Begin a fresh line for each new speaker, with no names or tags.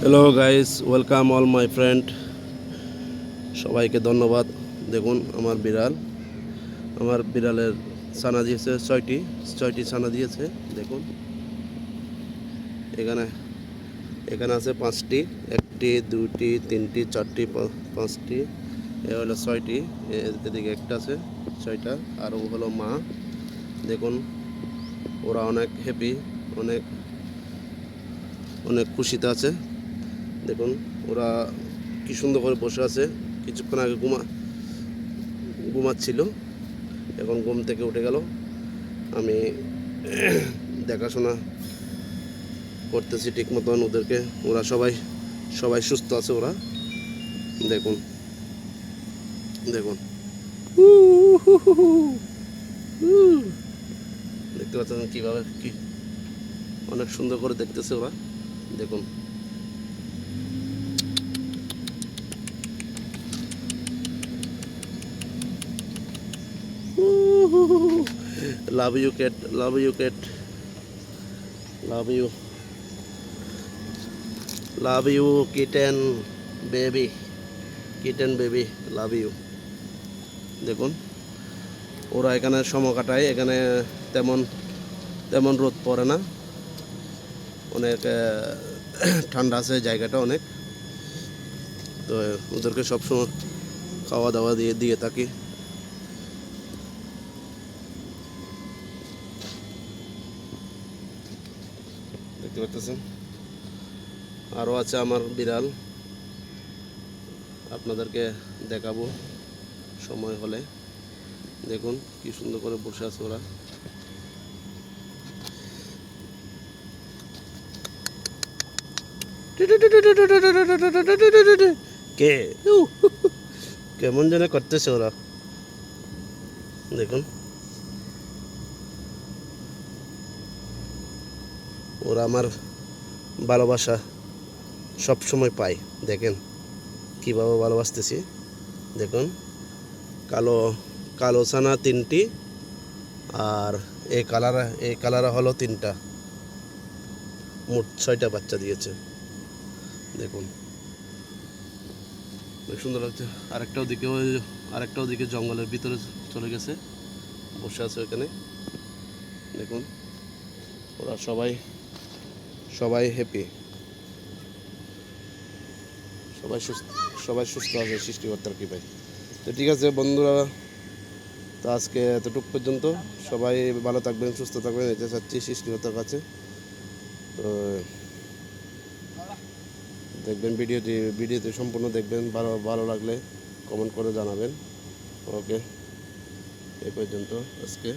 Hello guys welcome all my friend সবাইকে ধন্যবাদ। দেখুন, আমার বিড়াল। আমার বিড়ালের ছানা দিয়েছে ছয়টি। ছয়টি ছানা দিয়েছে। দেখুন। এখানে এখানে আছে পাঁচটি। একটি, দুটি, তিনটি, চারটি পাঁচটি। এ হলো ছয়টি। এদিকে একটা আছে, ছয়টা। আর ও হলো মা। দেখুন, ওরা অনেক হ্যাপি অনেক অনেক খুশিতে আছে। দেখুন, ওরা কি সুন্দর করে বসে আছে। কিছুক্ষণ আগে ঘুমা, ঘুমাচ্ছিল। এখন ঘুম থেকে উঠে গেল। আমি দেখাশোনা করতেছি ঠিক মতন ওদেরকে। ওরা সবাই সবাই সুস্থ আছে ওরা। দেখুন দেখুন। দেখতে পাচ্ছেন কীভাবে কি, অনেক সুন্দর করে দেখতেছে ওরা। দেখুন। Love you cat love you cat love you love you kitten baby kitten baby love you দেখুন, ওরা এখানে সময় কাটায়, এখানে তেমন তেমন রোদ পড়ে না। অনেক ঠান্ডা আছে জায়গাটা অনেক। তো ওদেরকে সবসময় খাওয়া দাওয়া দিয়ে দিয়ে থাকি। দেখতে পাচ্ছেন আরও আছে আমার বিড়াল। আপনাদেরকে দেখাবো সময় হলে। দেখুন কি সুন্দর করে বসে আছে ওরা। কে? কেমন যেন করতেছে ওরা। দেখুন। ওরা আমার ভালোবাসা সব সময় পায়। দেখেন কীভাবে ভালোবাসতেছি। দেখুন, কালো কালো ছানা তিনটি আর এই কালার এই কালার হলো তিনটা। মোট ছয়টা বাচ্চা দিয়েছে। দেখুন সুন্দর লাগছে। আরেকটা ওদিকে ওই আরেকটা ওদিকে জঙ্গলের ভিতরে চলে গেছে, বসে আছে ওখানে। দেখুন, ওরা সবাই সবাই হ্যাপি সবাই সুস্থ সবাই সুস্থ আছে সৃষ্টিকর্তার কৃপায়। তো ঠিক আছে বন্ধুরা, তো আজকে এতটুকু পর্যন্ত সবাই ভালো থাকবেন, সুস্থ থাকবেন, এটা চাচ্ছি সৃষ্টিকর্তার কাছে। তো দেখবেন ভিডিওটি ভিডিওটি সম্পূর্ণ দেখবেন, ভালো ভালো লাগলে কমেন্ট করে জানাবেন। ওকে এ পর্যন্ত আজকে।